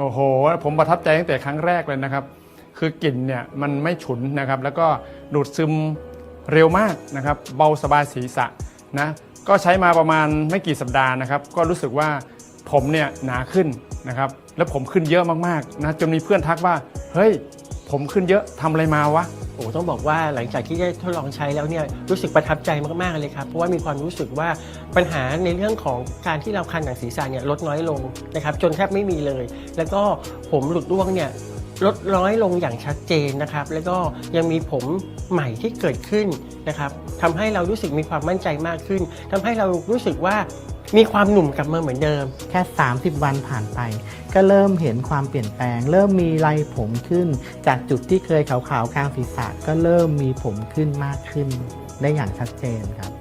โอ้โห ผมประทับใจตั้งแต่ครั้งแรกเลยนะครับ คือกลิ่นเนี่ยมันไม่ฉุนนะครับ แล้วก็ดูดซึมเร็วมากนะครับ เบาสบายศีรษะนะ ก็ใช้มาประมาณไม่กี่สัปดาห์นะครับ ก็รู้สึกว่าผมเนี่ยหนาขึ้นนะครับ แล้วผมขึ้นเยอะมากๆนะจนมีเพื่อนทักว่า เฮ้ย ผมขึ้นเยอะทำอะไรมาวะ อ้ต้องบอกว่าหลังจากที่ได้ทดลองใช้แล้วเนี่ยรู้สึกประทับใจมากๆเลยครับ เพราะว่ามีความรู้สึกว่าปัญหาในเรื่องของการที่เราคันหนังศีรษะเนี่ยลดน้อยลงนะครับจนแทบไม่มีเลย แล้วก็ผมหลุดร่วงเนี่ย ลดน้อยลงอย่างชัดเจนนะครับ แล้วก็ยังมีผมใหม่ที่เกิดขึ้นนะครับทำให้เรารู้สึกมีความมั่นใจมากขึ้นทำให้เรารู้สึกว่ามีความหนุ่มกลับมาเหมือนเดิม แค่ 30 วันผ่านไป ก็เริ่มเห็นความเปลี่ยนแปลง เริ่มมีไรผมขึ้น จากจุดที่เคยขาวๆกลางศีรษะก็เริ่มมีผมขึ้นมากขึ้น ได้อย่างชัดเจนครับ